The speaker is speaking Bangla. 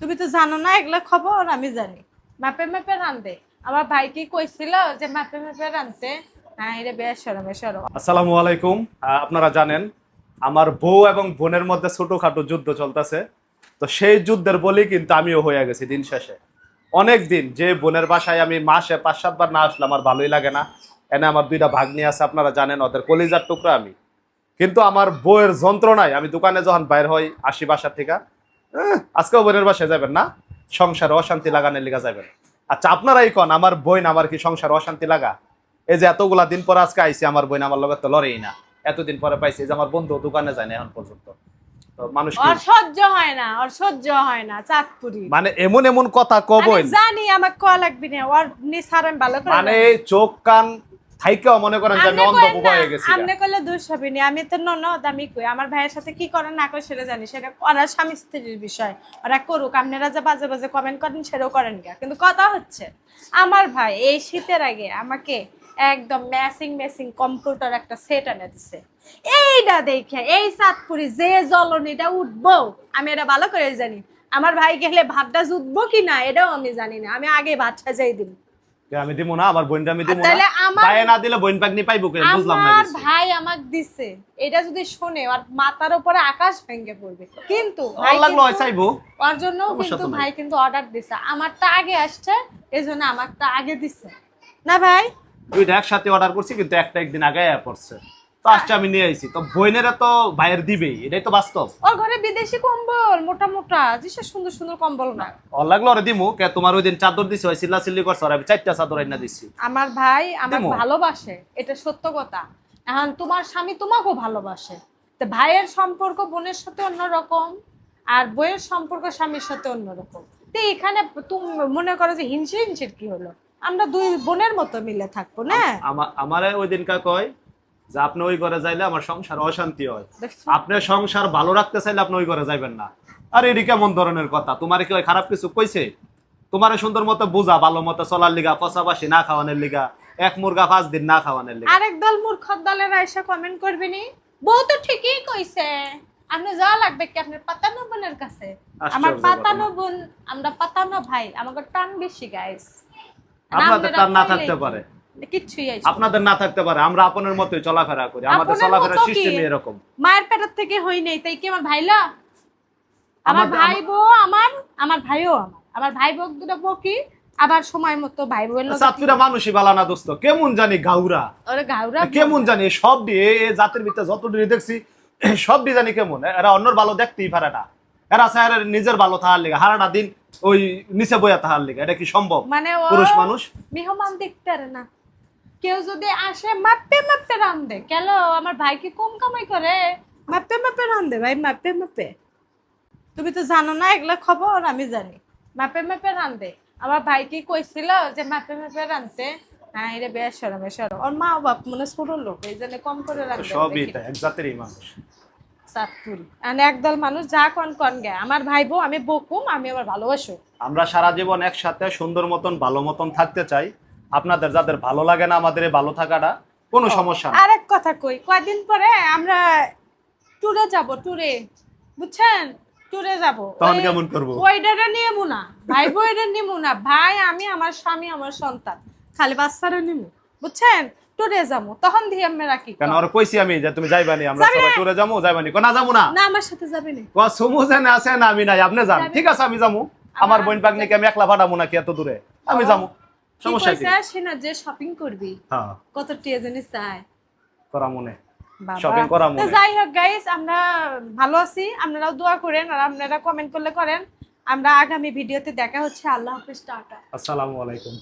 তুমি তো জানো না, এগুলো খবর, আমি জানি। মাপে মাপে রান্ধে আমার ভাই কি কইছিল যে মাপে মাপে রান্ধতে হ্যাঁ এটা বেশ সরম সরম। আসসালামু আলাইকুম। আপনারা জানেন, আমার বউ এবং বোনের মধ্যে ছোটখাটো যুদ্ধ চলতেছে। তো সেই যুদ্ধের বলি কিন্তু আমিও হয়ে গেছি দিন শেষে। অনেক দিন যে বোনের বাসায় আমি মাসে পাঁচ, সাতবার না আসলে আমার ভালোই লাগে না। এনে আমার দুইটা ভাগ্নি আছে, আপনারা জানেন, ওদের কলিজার টুকরা আমি। কিন্তু আমার বউয়ের যন্ত্রণায় আমি দোকানে যখন বাইর হই, আশি বাসা থেকে আজকেও বোনের বাসায় যাবেন না? সংসারে অশান্তি লাগানোর লিগা যাবেন। আচ্ছা আপনারাই কন? আমার বোন আমার কি সংসারে অশান্তি লাগা? এই যে এতগুলা দিন পরে আজকে আইসি আমার বোন আমার লগে তো লড়েই না। এতদিন পরে পাইছি যে আমার বন্ধু দোকানে যায় না এখন পর্যন্ত। তো মানুষ কি সহ্য হয় না ওর সহ্য হয় না চাঁদপুরি। মানে এমন এমন কথা আমি কবই জানি আমার কয়া লাগবে না ওর নিসার ভালো করে মানে চোখ কান থাইকেও মনে করেন যে আমি অন্ধ বোবা হয়ে গেছি আমনে করলে দোষ হবে না। আমি তো ননদ আমি কই? আমার ভাইয়ের সাথে কি করে না করে সেটা জানি। সেটা ওরা স্বামী স্ত্রীর বিষয়। ওরা করুক আপনারা যে বাজে বাজে কমেন্ট করেন সেটাও করেন গা। কিন্তু কথা হচ্ছে আমার ভাই এই শীতের আগে আমাকে একদম ম্যাচিং ম্যাচিং কম্পিউটার একটা সেট এনে দিছে। এইটা দেখে এই চাঁদপুরি যে জ্বলনিটা উঠবো আমি এটা ভালো করে জানি। আমার ভাই গেলে ভাতটা জুটবো কি না এটাও আমি জানি না। আমি আগে ভাত সাজাই দিই আমি দিব না আমার বোনটা আমি দিব না। তাহলে আমার- ভাই না দিলে বোন পাগনি পাইবো কেন বুঝলাম না আমার ভাই আমাক দিছে। এটা যদি শুনে আর মাথার উপরে আকাশ ভেঙে পড়বে। কিন্তু ভাই ভালো লাগল চাইব। ওর জন্য কিন্তু ভাই কিন্তু অর্ডার দিছে। আমারটা আগে আসছে এজন্য জন্য আমারটা আগে দিছে। না ভাই? দুইটা একসাথে অর্ডার করছি কিন্তু একটা একদিন আগে পড়ছে। আমি নিয়ে আইছি। তো বোনেরা তো দিবেই এটাই তো বাস্তব। ওর ঘরে বিদেশি কম্বল মোটা মোটা যেসব সুন্দর সুন্দর কম্বল না। অল লাগল ওরে দিমু কে তোমার ওই দিন চাদর দিছি ওই সিল্লা সিল্লি করছে আর আমি চারটা চাদর আইনা দিছি। আমার ভাই দিমু। ভালোবাসে এটা সত্য কথা। এখন তোমার স্বামী তোমাকেও ভালোবাসে। তো ভাইয়ের সম্পর্ক বোনের সাথে অন্যরকম আর বইয়ের সম্পর্ক স্বামীর সাথে অন্যরকম। তো এখানে তুমি মনে করো যে হিংসে হিংসির কি হলো? আমরা দুই বোনের মতো মিলে থাকব না? আমার ওই দিনকা কয় যে আপনি ওই ঘরে যাইলে আমার সংসার অশান্তি হয়? আপনি সংসার ভালো রাখতে চাইলে আপনি ওই ঘরে যাইবেন না। আর এটি কেমন ধরনের কথা? তোমার কি খারাপ কিছু কইছে? তোমার সুন্দর মতো বুঝা ভালো মতো চলার লিগা পচাবাসি না খাওয়ানোর লিগা এক মুরগা পাঁচ দিন না খাওয়ানোর লিগা। আরেক দল মূর্খ দলের এসে কমেন্ট করবি নি বউ তো ঠিকই কইছে। আপনি যাওয়া লাগবে কি আপনার পাতানো বোনের কাছে? আমার পাতানো বোন আমরা পাতানো ভাই আমাকে টান বেশি গাইস আপনাদের টান না থাকতে পারে। কিচ্ছুই আপনাদের না থাকতে পারে আমরা আপনের মতোই চলাফেরা করি আমাদের কি? সিস্টেম এরকম। মায়ের পেটের থেকে হই নাই তাই কি আমার ভাইলা? আমার ভাই বউ আমার আমার ভাইও আমার। আমার ভাই বউ দুটো বকি আবার সময় মতো ভাই বোন মানুষই বালা না দোস্ত। কেমন জানি গাউরা ওরে গাউরা কেমন জানি সব দিয়ে জাতের ভিতরে যত দেখছি সব দিয়ে জানি কেমন। এরা অন্যর ভালো দেখতেই পারে না। এরা স্যার নিজের ভালো থাকার লিগা হারাটা দিন ওই নিচে বইয়া তাহার লিগা। এটা কি সম্ভব? মানে পুরুষ মানুষ? মেহমান দেখতে না। কেউ যদি আসে মাপে মাপে রান্ধে কেন? আমার ভাই কি কম কামাই করে। মাপে মাপে রান্ধে ভাই মাপে মাপে তুমি তো জানো না এগুলো খবর আমি জানি। মাপে মাপে রান্ধে আমার ভাই কি কইছিল যে মাপে মাপে রান্ধতে হ্যাঁ এটা বেশ সরম সরম। ওর মা বাপ মনে ছোট লোক এই জন্য কম করে রান্ধে সবই। তাই, এক জাতেরই মানুষ। চাঁদপুরি আর একদল মানুষ যা কন কন গে। আমার ভাই বউ আমি বকুম আমি আবার ভালোবাসো। আমরা সারা জীবন একসাথে সুন্দর মতন ভালো মতন থাকতে চাই। আপনাদের যাদের ভালো লাগে না আমাদের এই ভালো থাকাটা কোনো সমস্যা না। আরেক কথা কই কয়দিন পরে আমরা ট্যুরে যাব ট্যুরে বুঝছেন? ট্যুরে যাব। তখন কেমন করব? ওইটারে নিয়ে না ভাই বইটা নিমু না ভাই আমি আমার স্বামী আমার সন্তান খালি বাচ্চারা নিমু বুঝছেন? ট্যুরে যাব তখন দিয়ে আমি রাখি। কেন আর কইছি আমি যে তুমি যাইবানি আমরা সবাই না? টুরে যাব যাইবানি কো না যাব না। না আমার সাথে যাবে না। ক সুমু যেন আছে না আমি নাই আপনি যান। ঠিক আছে আমি যাব। আমার বোন পাগনিকে আমি একলা পাঠাবো নাকি এত দূরে? আমি যাব। সমস্যা কি? সে না যে শপিং করবি হ্যাঁ। কত টিয়া জানিস চায়। করা মনে। বাবা। করা মনে। যাই হোক গাইস আমরা ভালো আছি আপনারাও দোয়া করেন আর আপনারা কমেন্ট করলে করেন। আমরা আগামী ভিডিওতে দেখা হচ্ছে। আল্লাহ হাফিজ টাটা। আসসালামু আলাইকুম।